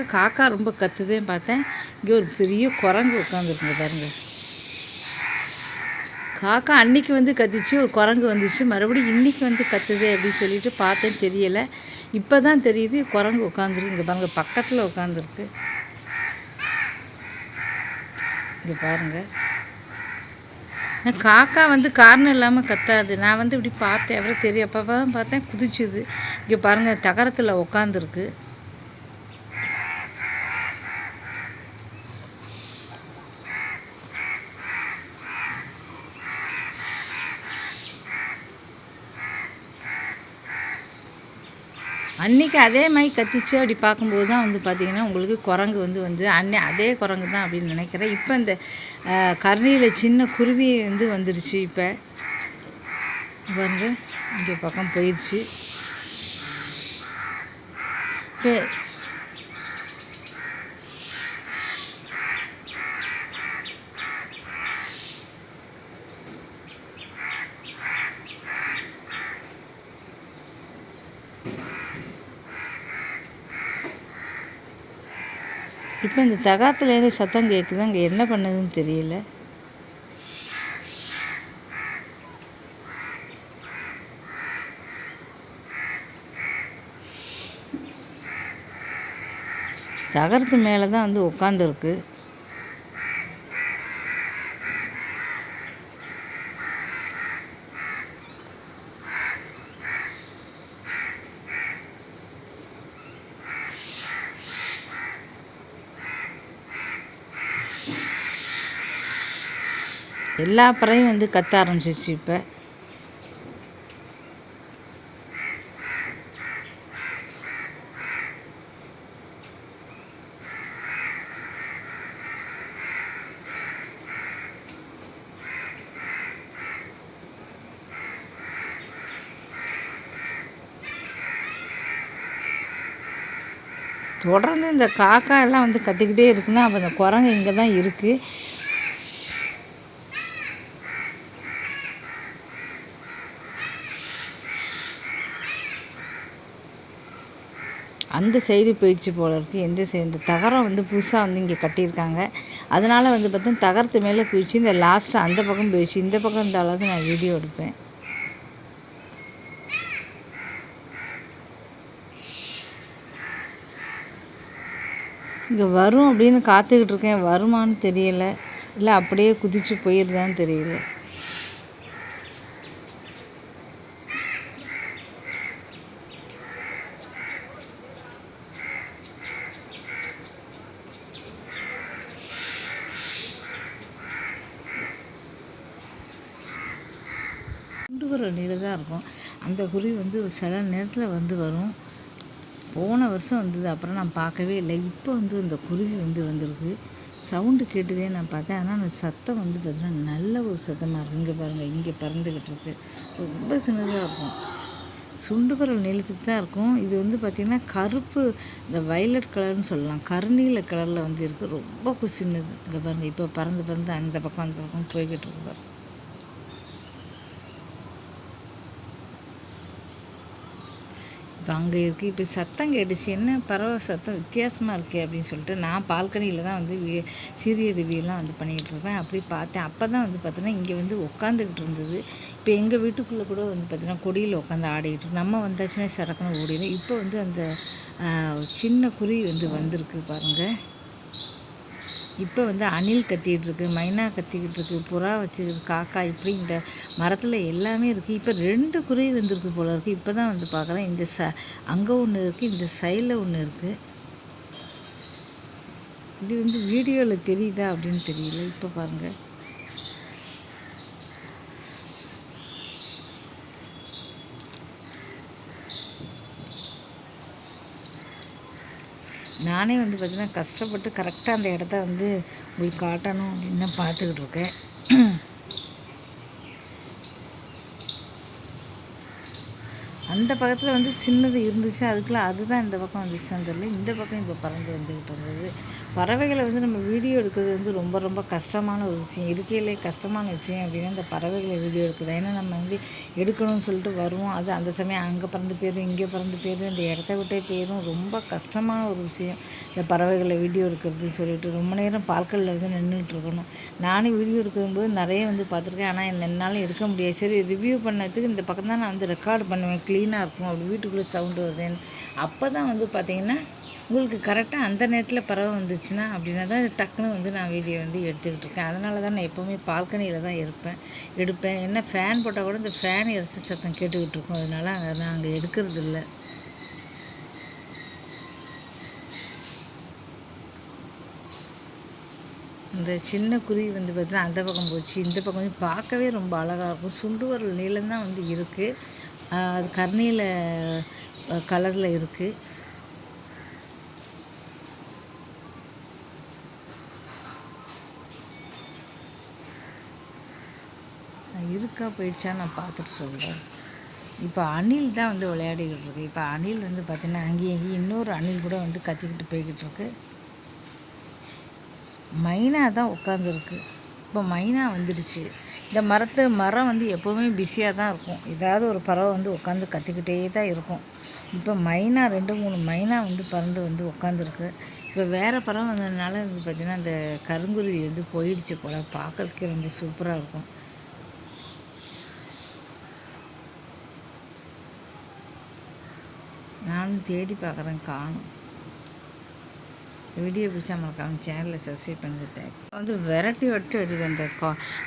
பாருங்கள் காக்கா ரொம்ப கத்துதேன்னு பார்த்தேன். இங்கே ஒரு பெரிய குரங்கு உட்காந்துருக்குங்க பாருங்கள் காக்கா அன்னைக்கு வந்து கத்திச்சு ஒரு குரங்கு வந்துச்சு. மறுபடியும் இன்றைக்கி வந்து கத்துது அப்படின்னு சொல்லிட்டு பார்த்தேன் தெரியலை. இப்போ தான் தெரியுது குரங்கு உட்காந்துருக்கு இங்கே பாருங்கள் பக்கத்தில் உட்காந்துருக்கு இங்கே பாருங்கள் காக்கா வந்து காரணம் இல்லாமல் கத்தாது. நான் வந்து இப்படி பார்த்தேன். அப்புறம் தெரியும் அப்போ தான் பார்த்தேன் குதிச்சுது. இங்கே பாருங்கள் தகரத்தில் உட்காந்துருக்கு அன்றைக்கி அதே மாதிரி கத்திச்சு அப்படி பார்க்கும்போது தான் வந்து பார்த்திங்கன்னா உங்களுக்கு குரங்கு வந்து வந்து அன்னை அதே குரங்கு தான் அப்படின்னு நினைக்கிறேன். இப்போ இந்த கரணியில் சின்ன குருவி வந்து வந்துருச்சு இப்போ. வந்து இங்கே பக்கம் போயிடுச்சு இப்போ இப்போ இந்த தகாத்துலேருந்து சத்தம் கேட்குது அங்கே என்ன பண்ணுதுன்னு தெரியல. தகரத்து மேலே தான் வந்து உட்காந்துருக்கு எல்லா பறவையும் வந்து கத்த ஆரம்பிச்சிருச்சு இப்போ. தொடர்ந்து இந்த காக்கா எல்லாம் வந்து கத்திக்கிட்டே இருக்குன்னா அப்போ அந்த குரங்கு இங்கே தான் இருக்குது அந்த சைடு போயிடுச்சு போல இருக்குது எந்த சைடு? இந்த தகரம் வந்து புதுசாக வந்து இங்கே கட்டியிருக்காங்க. அதனால் வந்து பார்த்தீங்கன்னா தகரத்து மேலே போயிடுச்சு இந்த லாஸ்ட்டாக அந்த பக்கம் போயிடுச்சு. இந்த பக்கம் இந்த அளவுக்கு நான் வீடியோ எடுப்பேன். இங்கே வரும் அப்படின்னு காத்துக்கிட்டு இருக்கேன். வருமான்னு தெரியலை. இல்லை அப்படியே குதிச்சு போயிருதான்னு தெரியல. கொண்டு வர தான் இருக்கும். அந்த குருவி வந்து சில நேரத்தில் வந்து வரும். போன வருஷம் வந்தது அப்புறம் நான் பார்க்கவே இல்லை. இப்போ வந்து இந்த குருவி வந்து வந்திருக்கு. சவுண்டு கேட்டுதே நான் பார்த்தேன். ஆனால் அந்த சத்தம் வந்து பார்த்தீங்கன்னா நல்ல ஒரு சத்தமாக இருக்கும். இங்கே பாருங்கள் இங்கே பறந்துக்கிட்டு இருக்கு. ரொம்ப சின்னதாக இருக்கும். சுண்டு குரல் நீளத்துக்கு தான் இருக்கும். இது வந்து பார்த்திங்கன்னா கருப்பு இந்த வயலட் கலர்னு சொல்லலாம். கருநீல கலரில் வந்து இருக்குது ரொம்ப சின்னது. இங்கே பாருங்கள் இப்போ பறந்து பறந்து அந்த பக்கம் அந்த பக்கம் போய்கிட்டு இருக்கு பாருங்கள் இப்போ அங்கே இருக்குது இப்போ சத்தம் கேட்டுச்சு. என்ன பறவை சத்தம்? வித்தியாசமாக இருக்குது அப்படின்னு சொல்லிட்டு நான் பால்கனியில் தான் வந்து வீ சீரியல் வந்து பண்ணிகிட்ருப்பேன் அப்படி பார்த்தேன். அப்போ தான் வந்து பார்த்தோன்னா இங்கே வந்து உட்காந்துக்கிட்டு இருந்தது. இப்போ எங்கள் வீட்டுக்குள்ளே கூட வந்து பார்த்தீங்கன்னா கொடியில் உட்காந்து ஆடிக்கிட்டு நம்ம வந்தாச்சுன்னா சடக்குன்னு ஓடிடும் இப்போ வந்து அந்த சின்ன குருவி வந்து வந்திருக்கு பாருங்கள் இப்போ வந்து அணில் கத்திக்கிட்டு இருக்குது மைனா கத்திக்கிட்டுருக்கு புறா வச்சுக்கிட்டு காக்கா இப்படி இந்த மரத்தில் எல்லாமே இருக்குது இப்போ ரெண்டு குருவி வந்திருக்கு போல் இருக்குது இப்போ தான் வந்து பார்க்குறேன். இந்த ச அங்கே ஒன்று இருக்குது இந்த சைடில் ஒன்று இருக்குது இது வந்து வீடியோவில் தெரியுதா அப்படின்னு தெரியல. இப்போ பாருங்கள் நானே வந்து பார்த்திங்கன்னா கஷ்டப்பட்டு கரெக்டாக அந்த இடத்த வந்து உங்களுக்கு காட்டணும் அப்படின்னு தான் பார்த்துக்கிட்டு இருக்கேன். அந்த பக்கத்தில் வந்து சின்னது இருந்துச்சு. அதுக்குள்ளே அதுதான் இந்த பக்கம் வந்துச்சு தெரியல. இந்த பக்கம் இப்போ பறந்து வந்துக்கிட்டு இருந்தது. பறவைகளை வந்து நம்ம வீடியோ எடுக்கிறது வந்து ரொம்ப ரொம்ப கஷ்டமான ஒரு விஷயம். இருக்கையிலே கஷ்டமான விஷயம் அப்படின்னா இந்த பறவைகளை வீடியோ எடுக்குது. ஏன்னா நம்ம வந்து எடுக்கணும்னு சொல்லிட்டு வருவோம். அது அந்த சமயம் அங்கே பறந்து போயிடும் இங்கே பறந்து போயிடும் இந்த இடத்த விட்டே போயிடும் ரொம்ப கஷ்டமான ஒரு விஷயம் இந்த பறவைகளை வீடியோ எடுக்கிறதுன்னு சொல்லிட்டு ரொம்ப நேரம் பால்கல்ல வந்து நின்றுட்டு இருக்கணும். நானும் வீடியோ எடுக்கும்போது நிறைய வந்து பார்த்துருக்கேன். ஆனால் என்னால் எடுக்க முடியாது. சரி ரிவ்யூ பண்ணதுக்கு இந்த பக்கம் தான் நான் வந்து ரெக்கார்டு பண்ணுவேன். க்ளீனாக இருக்கும். அப்படி வீட்டுக்குள்ளே சவுண்டு வருதுன்னு. அப்போ தான் வந்து பார்த்திங்கன்னா உங்களுக்கு கரெக்டாக அந்த நேரத்தில் பறவை வந்துச்சுன்னா அப்படின்னா தான் டக்குன்னு வந்து நான் வீடியோ வந்து எடுத்துக்கிட்டு இருக்கேன். அதனால தான் நான் எப்போவுமே பால்கனியில் தான் இருப்பேன் எடுப்பேன். என்ன ஃபேன் போட்டால் கூட இந்த ஃபேன் இரச சத்தம் கேட்டுக்கிட்டு இருக்கும். அதனால் அங்கே நான் அங்கே எடுக்கிறது இல்லை. இந்த சின்ன குருவி வந்து பார்த்தீங்கன்னா அந்த பக்கம் போச்சு. இந்த பக்கம் வந்து பார்க்கவே ரொம்ப அழகாக இருக்கும். சுண்டு வரல் நீளம் தான் வந்து இருக்குது அது கர்ணியில் கலரில் இருக்குது இருக்கா போயிடுச்சா நான் பார்த்துட்டு சொல்கிறேன் இப்போ அணில் தான் வந்து விளையாடிக்கிட்டு இருக்கு. இப்போ அணில் வந்து பார்த்தீங்கன்னா அங்கேயும் இங்கேயும் இன்னொரு அணில் கூட வந்து கத்திக்கிட்டு போய்கிட்டு இருக்கு. மைனா தான் உட்காந்துருக்கு இப்போ மைனா வந்துடுச்சு. இந்த மரத்து மரம் வந்து எப்போவுமே பிஸியாக தான் இருக்கும். ஏதாவது ஒரு பறவை வந்து உட்காந்து கத்திக்கிட்டே தான் இருக்கும். இப்போ மைனா ரெண்டு மூணு மைனா வந்து பறந்து வந்து உட்காந்துருக்கு இப்போ வேறு பறவை வந்ததுனால வந்து பார்த்திங்கன்னா அந்த கருங்குருவி வந்து போயிடுச்சு போல். பார்க்கறதுக்கே ரொம்ப சூப்பராக இருக்கும். நானும் தேடி பார்க்குறேன் காணும் வீடியோ பிடிச்சா மறக்காம சேனலில் சப்ஸ்கிரைப் பண்ணுறது வந்து விரட்டி வட்டி அடிக்குது அந்த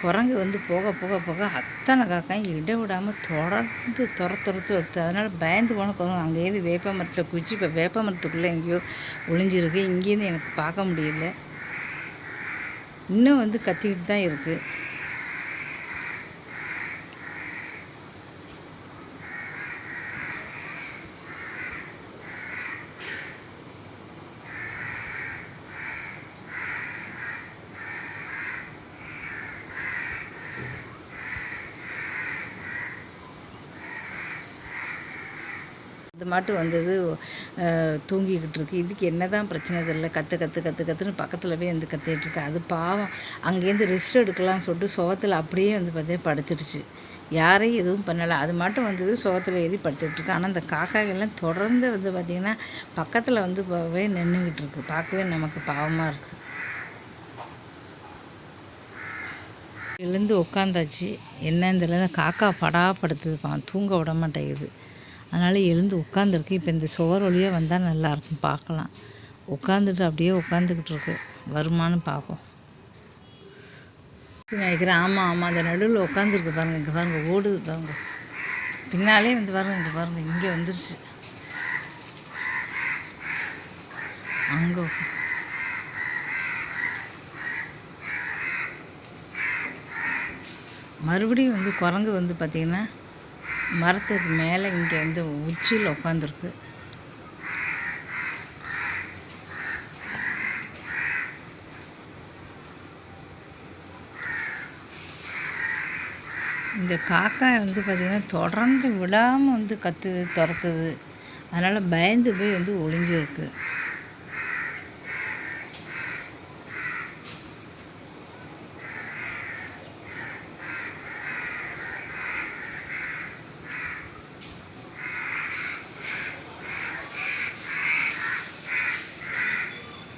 குரங்கு வந்து போக போக போக அத்தனை காக்காயும் இட விடாமல் தொடர்ந்து துர துரத்து வருது அதனால் பயந்து போன குரங்கு அங்கேயிருந்து வேப்ப மரத்தில் குச்சி இப்போ வேப்ப மரத்துக்குள்ளே எங்கேயோ ஒளிஞ்சிருக்கு இங்கேருந்து எனக்கு பார்க்க முடியல இன்னும் வந்து கத்திக்கிட்டு தான் இருக்குது இது மாட்டு வந்தது தூங்கிக்கிட்டு இருக்கு இதுக்கு என்ன தான் பிரச்சனை தெரியல. கற்று கற்று கற்று கற்றுன்னு பக்கத்தில் போய் வந்து கத்திட்டு அது பாவம். அங்கேருந்து ரெஸ்ட் எடுக்கலாம்னு சொல்லிட்டு சுகத்தில் அப்படியே வந்து பார்த்தீங்கன்னா படுத்துருச்சு. யாரையும் எதுவும் பண்ணலை. அது மட்டும் வந்தது சோகத்தில் ஏறி படுத்துட்ருக்கு ஆனால் அந்த காக்காய்கள்லாம் தொடர்ந்து வந்து பார்த்திங்கன்னா பக்கத்தில் வந்து போய் நின்றுக்கிட்டு இருக்கு பார்க்கவே நமக்கு பாவமாக இருக்குது எழுந்து உட்காந்தாச்சு என்னன்னு தெரியல. காக்கா படாப்படுத்துது தூங்க விட மாட்டேங்குது. அதனால் எழுந்து உட்காந்துருக்கு இப்போ இந்த சுவர் வழியாக வந்தால் நல்லாயிருக்கும் பார்க்கலாம். உட்காந்துட்டு அப்படியே உட்காந்துக்கிட்டு இருக்கு. வருமானு பார்ப்போம். நினைக்கிறேன் ஆமாம் ஆமாம் அந்த நடுவில் உட்காந்துருக்கு பாருங்கள் இங்கே பாருங்கள் ஓடுது பாருங்க. பின்னாலே வந்து பாருங்கள் இங்கே பாருங்கள் இங்கே வந்துருச்சு. அங்கே மறுபடியும் வந்து குரங்கு வந்து பார்த்திங்கன்னா மரத்துக்கு மேலே இங்கே வந்து உச்சியில் உட்காந்துருக்கு இந்த காக்காய் வந்து பார்த்திங்கன்னா தொடர்ந்து விடாமல் வந்து கத்துது துரத்துது. அதனால் பயந்து போய் வந்து ஒளிஞ்சிருக்கு.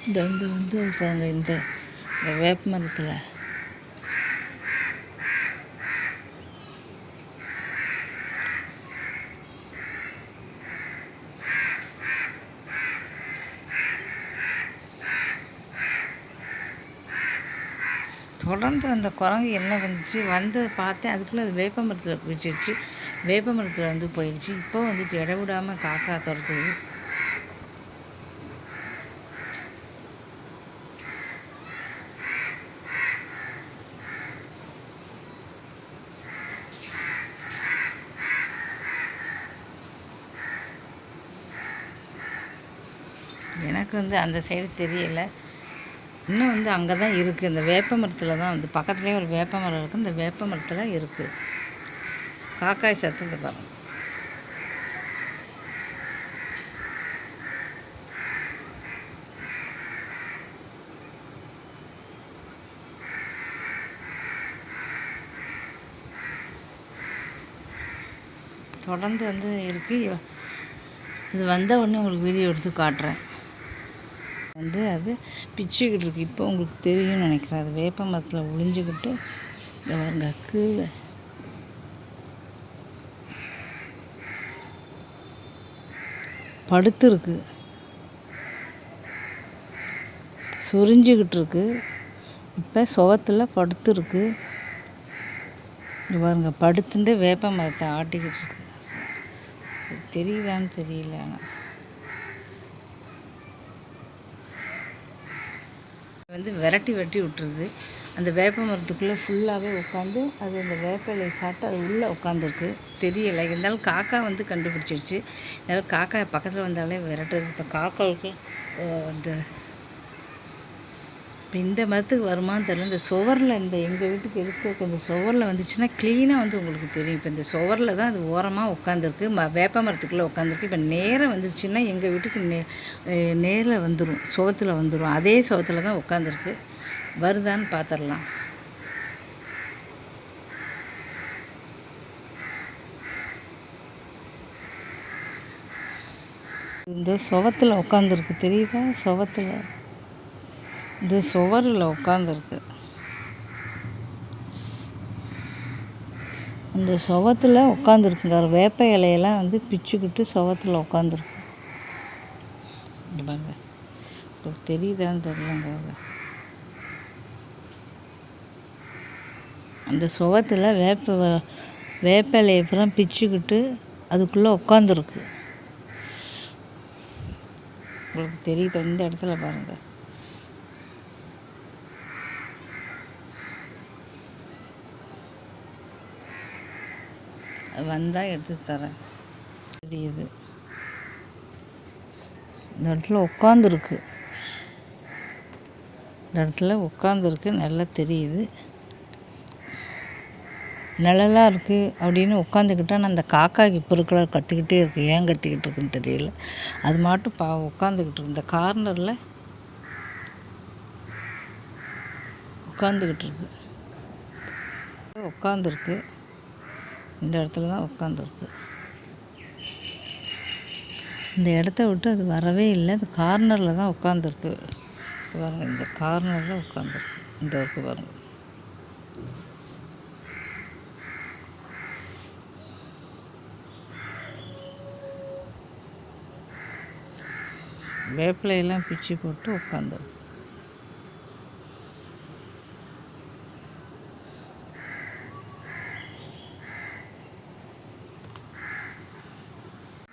இந்த வந்து வந்து பாருங்க இந்த வேப்ப மரத்தில். தொடர்ந்து அந்த குரங்கு என்ன வந்துச்சு வந்து பார்த்தேன் அதுக்குள்ளே அது வேப்ப மரத்தில் பிடிச்சிருச்சு வேப்ப மரத்தில் வந்து போயிடுச்சு இப்போ வந்துட்டு இட விடாமல் காக்கா துரத்துது எனக்கு வந்து அந்த சைடு தெரியலை. இன்னும் வந்து அங்கே தான் இருக்குது இந்த வேப்ப மரத்தில் தான் வந்து பக்கத்துலேயே ஒரு வேப்ப மரம் இருக்குது இந்த வேப்ப மரத்தில் இருக்குது காக்காய் சத்தத்தை பாருங்கள் தொடர்ந்து வந்து இருக்குது இது வந்த உடனே உங்களுக்கு வீடியோ எடுத்து காட்டுறேன். வந்து அது பிச்சுக்கிட்டு இருக்கு. இப்போ உங்களுக்கு தெரியும்னு நினைக்கிறேன். அது வேப்ப மரத்தில் ஒளிஞ்சுக்கிட்டு இங்கே பாருங்க கீழே. படுத்துருக்கு. சொரிஞ்சுக்கிட்டு இருக்கு. இப்போ சுவத்தில் படுத்துருக்கு. இங்கே பாருங்க படுத்துட்டு வேப்ப மரத்தை ஆட்டிக்கிட்டு இருக்கு. தெரியுதான்னு தெரியல. ஆனால் வந்து விரட்டி வெட்டி விட்டுருது. அந்த வேப்ப மரத்துக்குள்ளே ஃபுல்லாகவே உட்காந்து அது அந்த வேப்ப இலையை சாப்பிட்டு அது உள்ளே உட்காந்துருக்கு தெரியலை. இருந்தாலும் காக்கா வந்து கண்டுபிடிச்சிருச்சு. இருந்தாலும் காக்கா பக்கத்தில் வந்தாலே விரட்டுது. இப்போ காக்காவுக்கு அந்த இப்போ இந்த மரத்துக்கு வருமான்னு தெரியல. இந்த சுவரில் இந்த எங்கள் வீட்டுக்கு இருக்க இந்த சுவரில் வந்துச்சுன்னா க்ளீனாக வந்து உங்களுக்கு தெரியும். இப்போ இந்த சுவரில் தான் அது ஓரமாக உட்காந்துருக்கு. ம வேப்ப மரத்துக்குள்ளே உட்காந்துருக்கு. இப்போ நேராக வந்துருச்சுன்னா எங்கள் வீட்டுக்கு நே நேரில் வந்துடும் சுவத்தில் வந்துடும் அதே சுவத்தில் தான் உட்காந்துருக்கு. வருதான்னு பார்த்துடலாம். இந்த சுவத்தில் உட்காந்துருக்கு. தெரியுதா? சுவத்தில். இந்த சுவரில் உட்காந்துருக்கு அந்த சுவத்தில் உட்காந்துருக்குங்க வேப்ப இலையெல்லாம் வந்து பிச்சுக்கிட்டு சுவத்தில் உட்காந்துருக்கு பாருங்க. உங்களுக்கு தெரியுதான்னு தெரியலங்க அந்த சுவத்தில் வேப்ப வ- வேப்ப இலையை பூரா பிச்சுக்கிட்டு அதுக்குள்ளே உட்காந்துருக்கு உங்களுக்கு தெரியுது? இந்த இடத்துல பாருங்கள் வந்தால் எடுத்து தரேன். தெரியுது இந்த இடத்துல உட்காந்துருக்கு இந்த இடத்துல உட்காந்துருக்கு நல்லா தெரியுது. நிழலாக இருக்குது அப்படின்னு உட்காந்துக்கிட்டா நான் அந்த காக்காக்கு பொருட்களை கற்றுக்கிட்டே இருக்கு. ஏன் கத்திக்கிட்டு இருக்குன்னு தெரியல. அது மாட்டும் பா உட்காந்துக்கிட்டு இருக்கு. இந்த கார்னரில் உட்காந்துக்கிட்டு இருக்கு. உட்காந்துருக்கு இந்த இடத்துல தான் உட்காந்துருக்கு. இந்த இடத்த விட்டு அது வரவே இல்லை. அது கார்னரில் தான் உட்காந்துருக்கு. பாருங்கள் இந்த கார்னரில் உட்காந்துருக்கு. இந்த இருக்கு பாருங்கள் வேப்பிலையெல்லாம் பிச்சு போட்டு உட்காந்துருக்கு.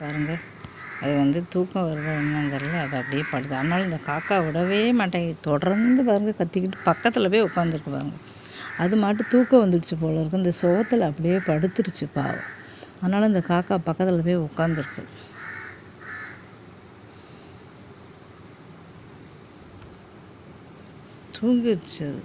பாருங்கள் அது வந்து தூக்கம் வருதா என்னன்னு தெரியல. அது அப்படியே படுது. அதனால் இந்த காக்கா விடவே மாட்டேங்குது. தொடர்ந்து பாருங்க கத்திக்கிட்டு பக்கத்தில் போய் உட்காந்துருக்கு பாருங்க. அது மாட்டு தூக்கம் வந்துடுச்சு போல இருக்கு. இந்த சுகத்தில் அப்படியே படுத்துருச்சு பாவம். அதனால இந்த காக்கா பக்கத்தில் போய் உட்காந்துருக்கு தூங்கிடுச்சு அது.